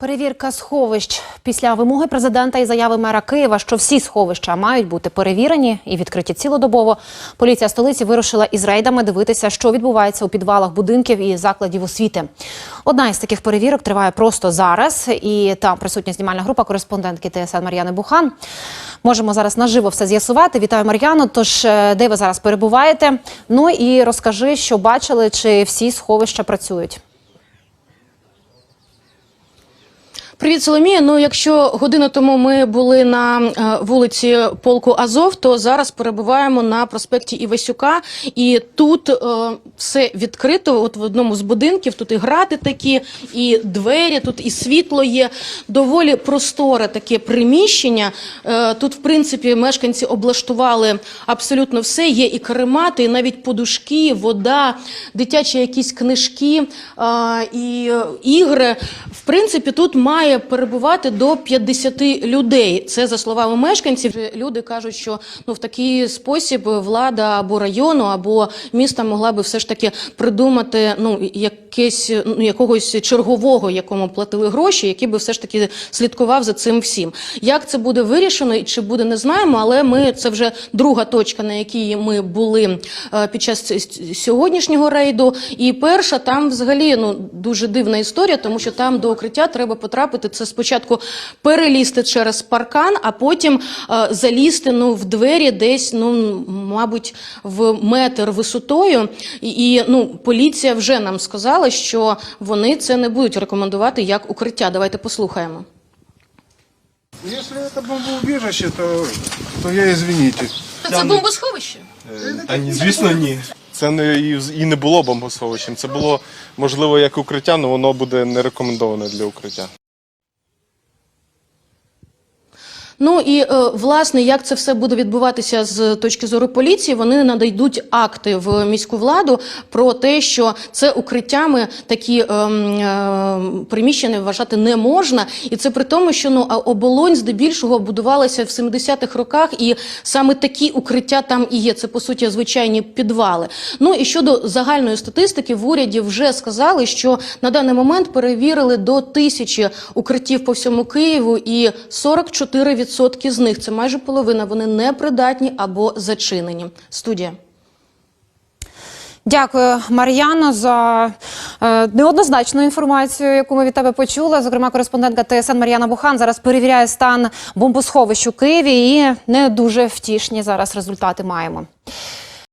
Перевірка сховищ після вимоги президента і заяви мера Києва, що всі сховища мають бути перевірені і відкриті цілодобово. Поліція столиці вирушила із рейдами дивитися, що відбувається у підвалах будинків і закладів освіти. Одна із таких перевірок триває просто зараз, і там присутня знімальна група кореспондентки ТСН Мар'яни Бухан. Можемо зараз наживо все з'ясувати. Вітаю Мар'яно. Тож е, де ви зараз перебуваєте? Ну і розкажи, що бачили, чи всі сховища працюють. Привіт, Соломія. Ну, якщо годину тому ми були на е, вулиці Полку Азов, то зараз перебуваємо на проспекті Івасюка, і тут е, все відкрито. От в одному з будинків тут і грати такі, і двері, тут і світло є. Доволі просторе таке приміщення. Е, тут, в принципі, мешканці облаштували абсолютно все. Є і каремати, і навіть подушки, вода, дитячі якісь книжки е, і е, ігри. Принципі, тут має перебувати до 50 людей. Це за словами мешканців. Люди кажуть, що ну в такий спосіб влада або району, або міста могла би все ж таки придумати ну якесь ну якогось чергового, якому платили гроші, який би все ж таки слідкував за цим всім. Як це буде вирішено і чи буде, не знаємо. Але ми це вже друга точка, на якій ми були е, під час сьогоднішнього рейду. І перша там взагалі ну дуже дивна історія, тому що там до укриття треба потрапити. Це спочатку перелізти через паркан, а потім е, залізти ну в двері десь, ну мабуть, в метр висотою. І, і ну поліція вже нам сказала, що вони це не будуть рекомендувати як укриття. Давайте послухаємо. Если это бомбоубежище, то, то я извините. Це бомбосховище. Та ні, звісно, ні. Це не і, не було бомбосховищем. Це було можливо як укриття, але воно буде не рекомендоване для укриття. Ну і е, власне, як це все буде відбуватися з точки зору поліції, вони надійдуть акти в міську владу про те, що це укриттями такі ем, е, приміщення вважати не можна, і це при тому, що ну оболонь здебільшого будувалася в 70-х роках, і саме такі укриття там і є. Це по суті звичайні підвали. Ну і щодо загальної статистики, в уряді вже сказали, що на даний момент перевірили до тисячі укриттів по всьому Києву, і 44% з них це майже половина. Вони непридатні або зачинені. Студія. Дякую, Мар'яно, за е, неоднозначну інформацію, яку ми від тебе почули. Зокрема, кореспондентка ТСН Мар'яна Бухан зараз перевіряє стан бомбосховищ у Києві і не дуже втішні зараз результати маємо.